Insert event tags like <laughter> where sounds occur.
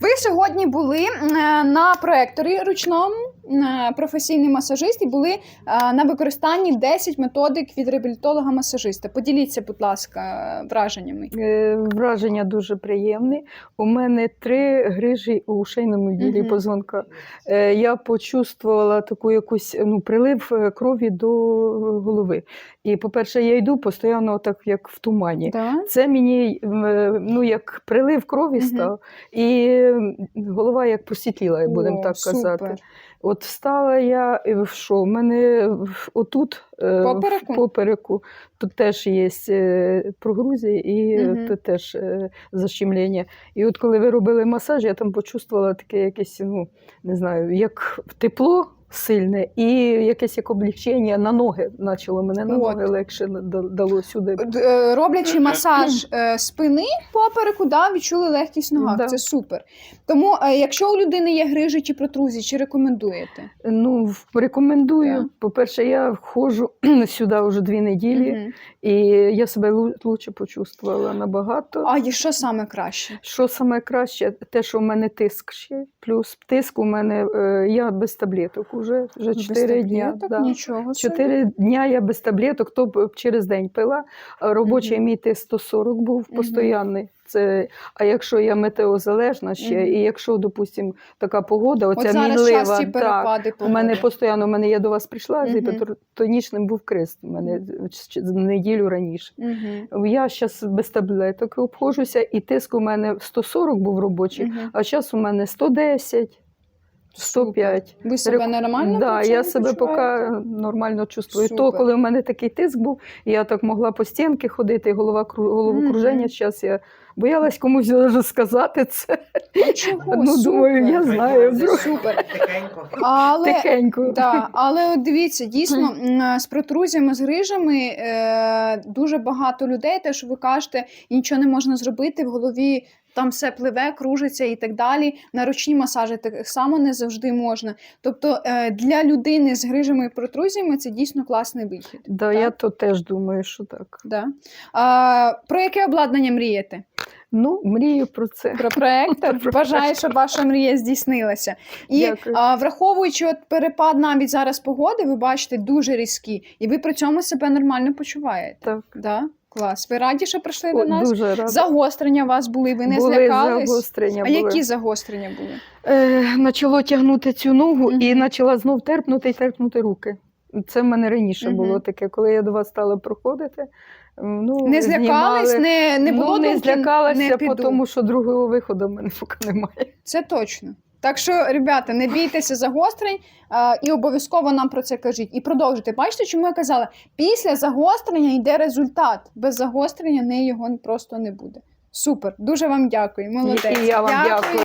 Ви сьогодні були е, на проекторі ручному професійний масажист і були на використанні 10 методик від реабілітолога-масажиста. Поділіться, будь ласка, враженнями. Е, Враження дуже приємне. У мене три грижі у шийному ділі Мгм. позвонка. Е, Я почувствувала таку якусь ну, прилив е, крові до голови. І, по-перше, я йду постійно так, як в тумані. Да? Це мені ну, як прилив крові став, і голова як посвітліла, будемо так казати. супер. От встала я, і що в мене отут, е, Попереку? в попереку, тут теж є е, прогрузії і угу. тут теж е, защемлення. І от коли ви робили масаж, я там почувствувала таке якесь, ну, не знаю, як тепло сильне і якесь як облегчення на ноги почало мене на От. ноги легше да- дало сюди. Д- е, Роблячи масаж е, спини попереку, да, відчули легкість в ногах. Да. Це супер. Тому, е, якщо у людини є грижі чи протрузії, чи рекомендуєте? Ну, в- рекомендую. Так. По-перше, я входжу <clears throat> сюди вже дві неділі, Мгм. і я себе лу- лучше почувствувала набагато. А і що саме краще? Що саме краще, те, що в мене тиск ще, плюс тиск у мене, е, я без таблеток уже, вже 4 дні. таблеток? Да. Нічого. собі. дня я без таблеток, то б через день пила. Робочий Мгм. мій тиск 140 був постоянний. Це, а якщо я метеозалежна ще, Мгм. і якщо, допустимо, така погода, оця От зараз мінлива, часті так, у мене постійно, у мене я до вас прийшла, з Мгм. гіпертонічним був крест у мене неділю раніше. Мгм. Я зараз без таблеток обходжуся, і тиск у мене 140 був робочий, Мгм. а зараз у мене 110, 105. Ви себе Рек- нормально да, я себе поки нормально чувствую. То, коли в мене такий тиск був, я так могла по стінки ходити, голова кру- головокруження. Зараз я боялась комусь даже сказати це. А чого? Ну, Супер. думаю, я знаю. Це супер. Тихенько. Але Тихенько. Да, але от дивіться, дійсно з протрузіями, з грижами е, дуже багато людей, те, що ви кажете, і нічого не можна зробити в голові. Там все пливе, кружиться і так далі. На ручні масажі так само не завжди можна. Тобто е, для людини з грижами і протрузіями це дійсно класний вихід. Да, так? я то теж думаю, що так. Да. А, про яке обладнання мрієте? Ну, мрію про це. Про проектор. <laughs> Бажаю, щоб ваша мрія здійснилася. І Дякую. а, враховуючи от перепад навіть зараз погоди, ви бачите дуже різкі, і ви при цьому себе нормально почуваєте. Так. Да? Клас. Ви раді, що прийшли О, до нас? дуже рада. Загострення у вас були, ви не були злякались? загострення. А були. які загострення були? Е, почало тягнути цю ногу і почала знов терпнути і терпнути руки. Це в мене раніше Мгм. було таке, коли я до вас стала проходити. Ну, Не злякались, знімали. не, не було ну, не думки, злякалася, не тому що другого виходу в мене поки немає. Це точно. Так що, ребята, не бійтеся загострень а, і обов'язково нам про це кажіть. І продовжуйте. Бачите, чому я казала? Після загострення йде результат. Без загострення не його просто не буде. Супер, дуже вам дякую. Молодець. І я вам дякую.